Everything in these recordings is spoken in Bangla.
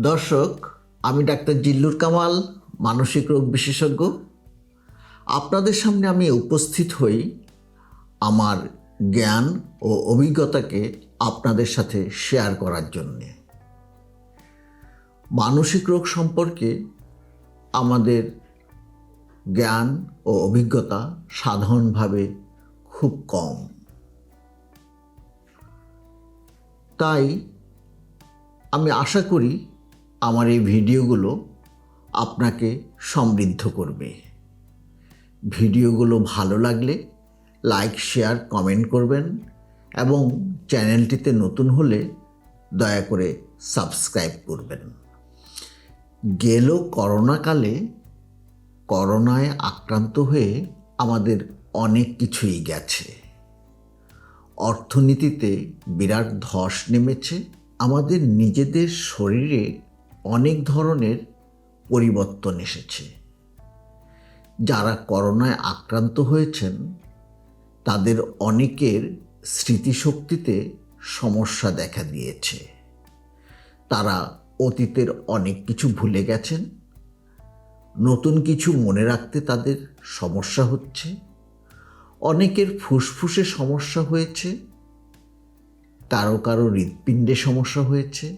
দর্শক, আমি ডাক্তার জিল্লুর কামাল, মানসিক রোগ বিশেষজ্ঞ। আপনাদের সামনে আমি উপস্থিত হই আমার জ্ঞান ও অভিজ্ঞতাকে আপনাদের সাথে শেয়ার করার জন্যে। মানসিক রোগ সম্পর্কে আমাদের জ্ঞান ও অভিজ্ঞতা সাধারণভাবে খুব কম। তাই আমি আশা করি আমার এই ভিডিওগুলো আপনাকে সমৃদ্ধ করবে। ভিডিওগুলো ভালো লাগলে লাইক, শেয়ার, কমেন্ট করবেন এবং চ্যানেলটিতে নতুন হলে দয়া করে সাবস্ক্রাইব করবেন। গেল করোনাকালে করোনায় আক্রান্ত হয়ে আমাদের অনেক কিছুই গেছে। অর্থনীতিতে বিরাট ধস নেমেছে। আমাদের নিজেদের শরীরে অনেক ধরনের পরিবর্তন এসেছে। যারা করোনায় আক্রান্ত হয়েছেন, তাদের অনেকের স্মৃতিশক্তিতে সমস্যা দেখা দিয়েছে। তারা অতীতের অনেক কিছু ভুলে গেছেন। নতুন কিছু মনে রাখতে তাদের সমস্যা হচ্ছে। অনেকের ফুসফুসে সমস্যা হয়েছে। কারও কারও হৃৎপিণ্ডে সমস্যা হয়েছে।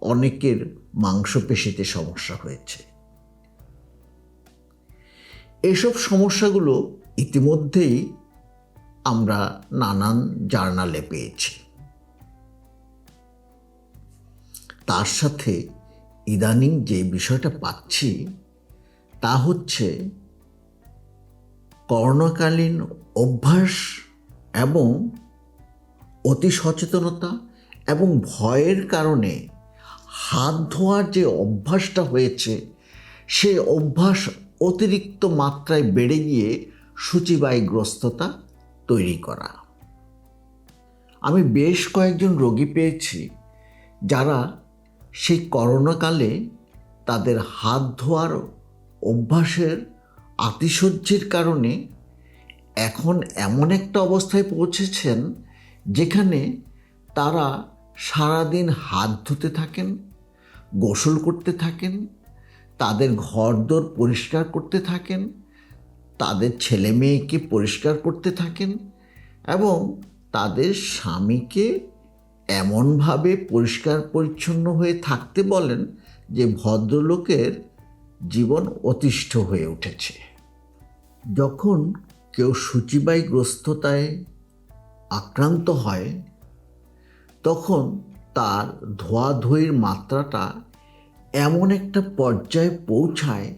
অনেকের মাংসপেশিতে সমস্যা হয়েছে। এসব সমস্যাগুলো ইতিমধ্যেই আমরা নানান জার্নালে পেয়েছি। তার সাথে ইদানিং যে বিষয়টা পাচ্ছি, তা হচ্ছে করোনাকালীন অভ্যাস এবং অতি সচেতনতা এবং ভয়ের কারণে হাত ধোয়ার যে অভ্যাসটা হয়েছে, সেই অভ্যাস অতিরিক্ত মাত্রায় বেড়ে গিয়ে সূচিবায়ুগ্রস্ততা তৈরি করা। আমি বেশ কয়েকজন রোগী পেয়েছি যারা সেই করোনাকালে তাদের হাত ধোয়ার অভ্যাসের আতিশয্যের কারণে এখন এমন একটা অবস্থায় পৌঁছেছেন যেখানে তারা সারাদিন হাত ধুতে থাকেন গোসল করতে থাকেন, তাদের ঘরদোর পরিষ্কার করতে থাকেন, তাদের ছেলে মেয়েকে পরিষ্কার করতে থাকেন এবং তাদের স্বামীকে এমনভাবে পরিষ্কার পরিচ্ছন্ন হয়ে থাকতে বলেন যে ভদ্রলোকের জীবন অতিষ্ঠ হয়ে উঠেছে। যখন কেউ সূচিবায়ুগ্রস্ততায় আক্রান্ত হয়, তখন তার ধোয়াধুয়ির মাত্রাটা এমন একটা পর্যায়ে পৌঁছায়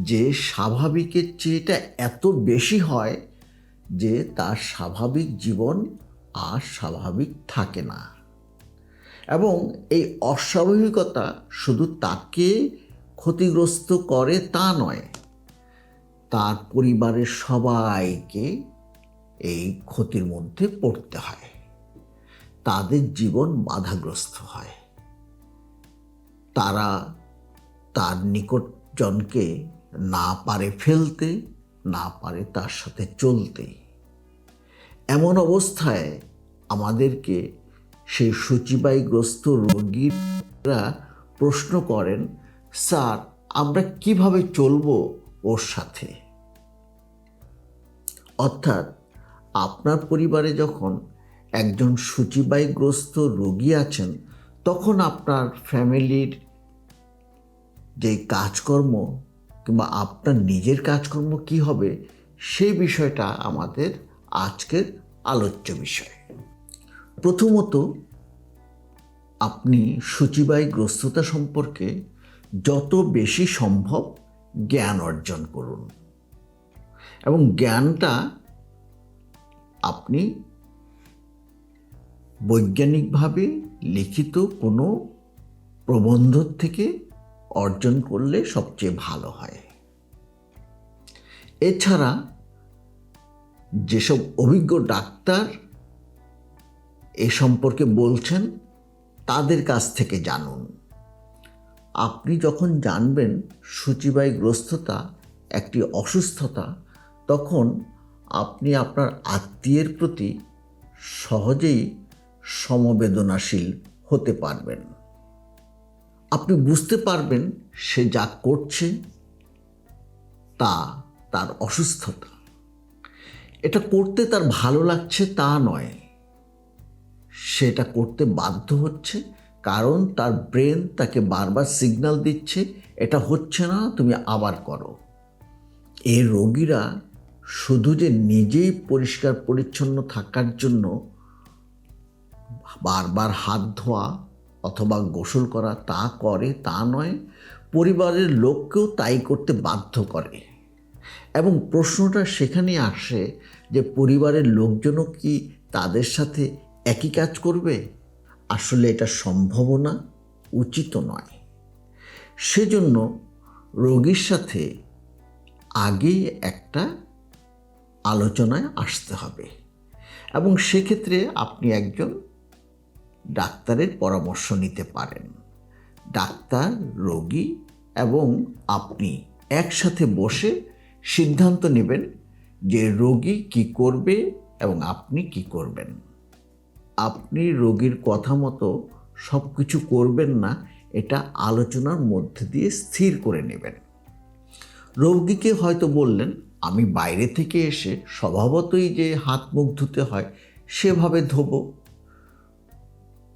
যে স্বাভাবিকের চেয়ে এটা এত বেশি হয় যে তার স্বাভাবিক জীবন আর স্বাভাবিক থাকে না। এবং এই অস্বাভাবিকতা শুধু তাকে ক্ষতিগ্রস্ত করে তা নয়, তার পরিবারের সবাইকে এই ক্ষতির মধ্যে পড়তে হয়। তাদের জীবন বাধাগ্রস্ত হয়। তারা তার নিকটজনকে না পারে ফেলতে, না পারে তার সাথে চলতে। এমন অবস্থায় আমাদেরকে সেই সূচিবায়ুগ্রস্ত রোগীরা প্রশ্ন করেন, স্যার, আমরা কীভাবে চলবো ওর সাথে? অর্থাৎ আপনার পরিবারে যখন একজন সূচিবায়ুগ্রস্ত রোগী আছেন, তখন আপনার ফ্যামিলির যে কাজকর্ম কিংবা আপনার নিজের কাজকর্ম কি হবে সেই বিষয়টা আমাদের আজকের আলোচ্য বিষয়। প্রথমত, আপনি সূচিবায়ুগ্রস্ততা সম্পর্কে যত বেশি সম্ভব জ্ঞান অর্জন করুন। এবং জ্ঞানটা আপনি বৈজ্ঞানিকভাবে লিখিত কোনো প্রবন্ধ থেকে অর্জন করলে সবচেয়ে ভালো হয়। এছাড়া যেসব অভিজ্ঞ ডাক্তার এ সম্পর্কে বলছেন, তাদের কাছ থেকে জানুন। আপনি যখন জানবেন সূচিবায়ুগ্রস্ততা একটি অসুস্থতা, তখন আপনি আপনার আত্মীয়ের প্রতি সহজেই সমবেদনাশীল হতে পারবেন। আপনি বুঝতে পারবেন সে যা করছে তা তার অসুস্থতা। এটা করতে তার ভালো লাগছে তা নয়। সেটা করতে বাধ্য হচ্ছে কারণ তার ব্রেন তাকে বারবার সিগন্যাল দিচ্ছে, এটা হচ্ছে না, তুমি আবার করো। এই রোগীরা শুধু যে নিজেই পরিষ্কার পরিচ্ছন্ন থাকার জন্য বারবার হাত ধোয়া অথবা গোসল করা তা করে, তা নয়, পরিবারের লোককেও তাই করতে বাধ্য করে। এবং প্রশ্নটা সেখানে আসে যে পরিবারের লোকজনও কি তাদের সাথে একই কাজ করবে? আসলে এটা সম্ভব না উচিত নয়। সেজন্য রোগীর সাথে আগেই একটা আলোচনায় আসতে হবে। এবং সেক্ষেত্রে আপনি একজন ডাক্তারের পরামর্শ নিতে পারেন। ডাক্তার, রোগী এবং আপনি একসাথে বসে সিদ্ধান্ত নেবেন যে রোগী কি করবে এবং আপনি কি করবেন। আপনি রোগীর কথা মতো সব কিছু করবেন না, এটা আলোচনার মধ্যে দিয়ে স্থির করে নেবেন। রোগীকে হয়তো বললেন, আমি বাইরে থেকে এসে স্বভাবতই যে হাত মুখ ধুতে হয়, সেভাবে ধোবো।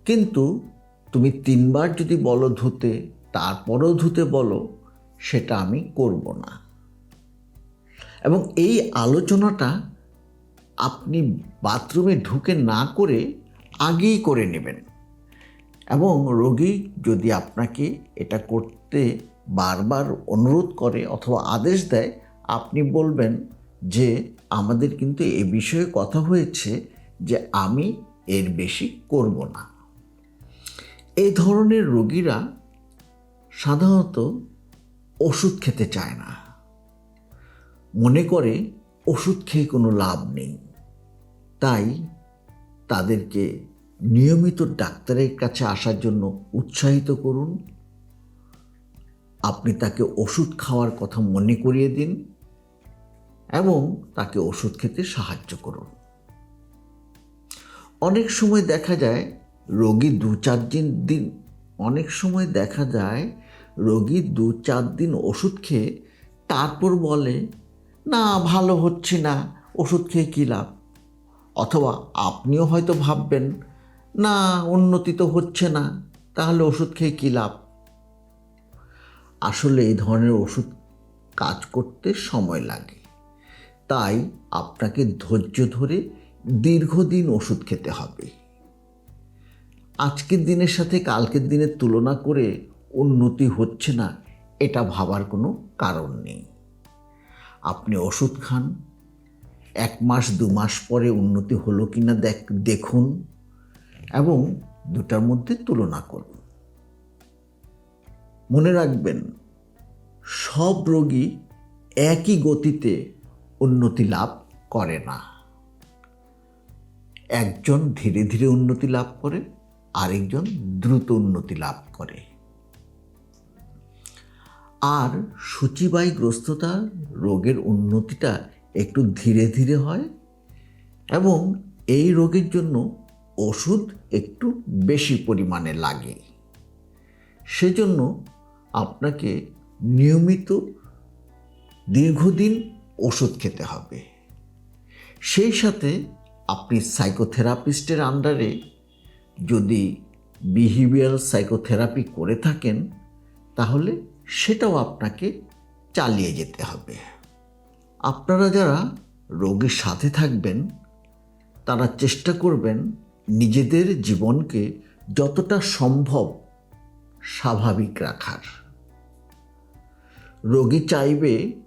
কিন্তু তুমি তিনবার যদি বলো ধুতে, তারপরেও ধুতে বলো, সেটা আমি করব না। এবং এই আলোচনাটা আপনি বাথরুমে ঢুকে না করে আগেই করে নেবেন। এবং রোগী যদি আপনাকে এটা করতে বারবার অনুরোধ করে অথবা আদেশ দেয়, আপনি বলবেন যে, আমাদের কিন্তু এ বিষয়ে কথা হয়েছে যে আমি এর বেশি করব না। এই ধরনের রোগীরা সাধারণত ওষুধ খেতে চায় না। মনে করে ওষুধ খেয়ে কোনো লাভ নেই। তাই তাদেরকে নিয়মিত ডাক্তারের কাছে আসার জন্য উৎসাহিত করুন। আপনি তাকে ওষুধ খাওয়ার কথা মনে করিয়ে দিন এবং তাকে ওষুধ খেতে সাহায্য করুন। অনেক সময় দেখা যায় রোগী দু চার দিন দিন, অনেক সময় দেখা যায় রোগী দু চার দিন ওষুধ খেয়ে তারপর বলে, না, ভালো হচ্ছে না, ওষুধ খেয়ে কী লাভ? অথবা আপনিও হয়তো ভাববেন, না, উন্নতি তো হচ্ছে না, তাহলে ওষুধ খেয়ে কী লাভ? আসলে এই ধরনের ওষুধ কাজ করতে সময় লাগে। তাই আপনাকে ধৈর্য ধরে দীর্ঘদিন ওষুধ খেতে হবে। আজকের দিনের সাথে কালকের দিনের তুলনা করে উন্নতি হচ্ছে না, এটা ভাবার কোনো কারণ নেই। আপনি ওষুধ খান, এক মাস, দু মাস পরে উন্নতি হলো কি না দেখ, দেখুন এবং দুটার মধ্যে তুলনা করুন। মনে রাখবেন, সব রোগী একই গতিতে উন্নতি লাভ করে না। একজন ধীরে ধীরে উন্নতি লাভ করে আরেকজন দ্রুত উন্নতি লাভ করে। আর সূচিবাহীগ্রস্ততার রোগের উন্নতিটা একটু ধীরে ধীরে হয় এবং এই রোগের জন্য ওষুধ একটু বেশি পরিমাণে লাগে। সেজন্য আপনাকে নিয়মিত দীর্ঘদিন ওষুধ খেতে হবে। সেই সাথে আপনি সাইকোথেরাপিস্টের আন্ডারে যদি বিহেভিয়ারাল সাইকোথেরাপি করে থাকেন, তাহলে সেটাও আপনাকে চালিয়ে যেতে হবে। আপনারা যারা রোগীর সাথে থাকবেন, তারা চেষ্টা করবেন নিজেদের জীবনকে যতটা সম্ভব স্বাভাবিক রাখার। রোগী চাইবে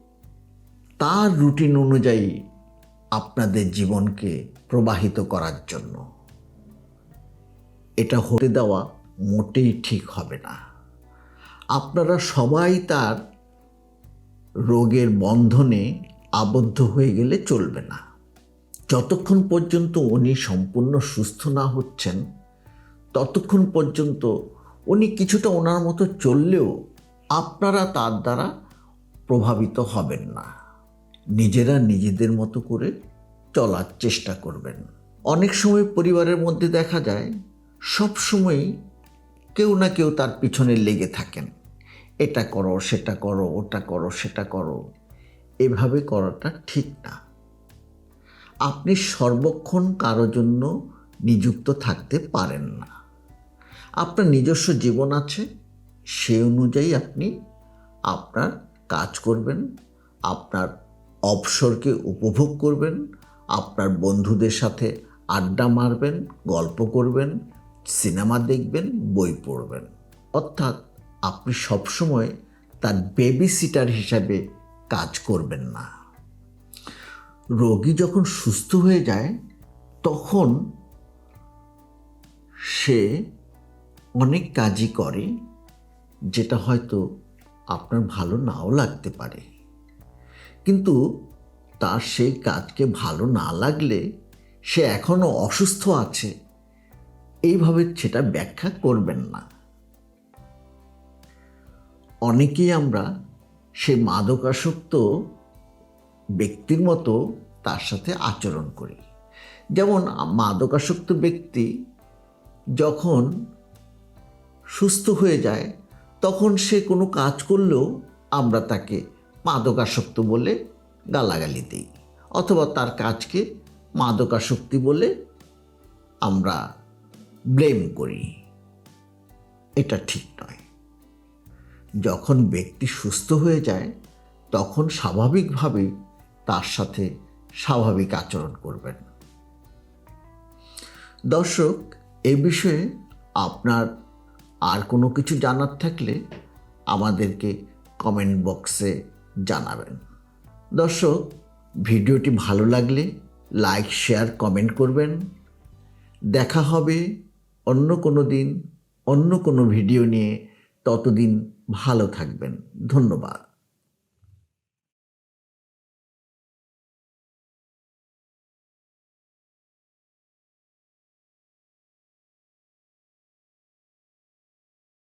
তার রুটিন অনুযায়ী আপনাদের জীবনকে প্রবাহিত করার জন্য। এটা হতে দেওয়া মোটেই ঠিক হবে না। আপনারা সবাই তার রোগের বন্ধনে আবদ্ধ হয়ে গেলে চলবে না। যতক্ষণ পর্যন্ত উনি সম্পূর্ণ সুস্থ না হচ্ছেন, ততক্ষণ পর্যন্ত উনি কিছুটা ওনার মতো চললেও আপনারা তার দ্বারা প্রভাবিত হবেন না। নিজেরা নিজেদের মতো করে চলার চেষ্টা করবেন। অনেক সময় পরিবারের মধ্যে দেখা যায় সব সময় কেউ না কেউ তার পিছনে লেগে থাকেন। এটা করো, সেটা করো, ওটা করো, সেটা করো। এভাবে করাটা ঠিক না। আপনি সর্বক্ষণ কারও জন্য নিযুক্ত থাকতে পারেন না। আপনার নিজস্ব জীবন আছে, সে অনুযায়ী আপনি আপনার কাজ করবেন, আপনার অবসরকে উপভোগ করবেন, আপনার বন্ধুদের সাথে আড্ডা মারবেন, গল্প করবেন সিনেমা দেখবেন, বই পড়বেন। অর্থাৎ আপনি সবসময় তার বেবি সিটার হিসাবে কাজ করবেন না। রোগী যখন সুস্থ হয়ে যায়, তখন সে অনেক কাজই করে, যেটা হয়তো আপনার ভালো নাও লাগতে পারে। কিন্তু তার সেই কাজকে ভালো না লাগলে সে এখনও অসুস্থ আছে। এইভাবে সেটা ব্যাখ্যা করবেন না। অনেকেই আমরা সে মাদকাসক্ত ব্যক্তির মতো তার সাথে আচরণ করি। যেমন মাদকাসক্ত ব্যক্তি যখন সুস্থ হয়ে যায়, তখন সে কোনো কাজ করলেও আমরা তাকে মাদকাসক্ত বলে গালাগালি দিই। অথবা তার কাজকে মাদকাসক্তি বলে আমরা ব্লেম করি। এটা ঠিক নয়। যখন ব্যক্তি সুস্থ হয়ে যায়, তখন স্বাভাবিকভাবেই তার সাথে স্বাভাবিক আচরণ করবেন। দর্শক, এ বিষয়ে আপনার আর কোনো কিছু জানার থাকলে আমাদেরকে কমেন্ট বক্সে জানাবেন। দর্শক, ভিডিওটি ভালো লাগলে লাইক, শেয়ার, কমেন্ট করবেন। দেখা হবে অন্য কোনো দিন অন্য কোনো ভিডিও নিয়ে ততদিন ভালো থাকবেন। ধন্যবাদ।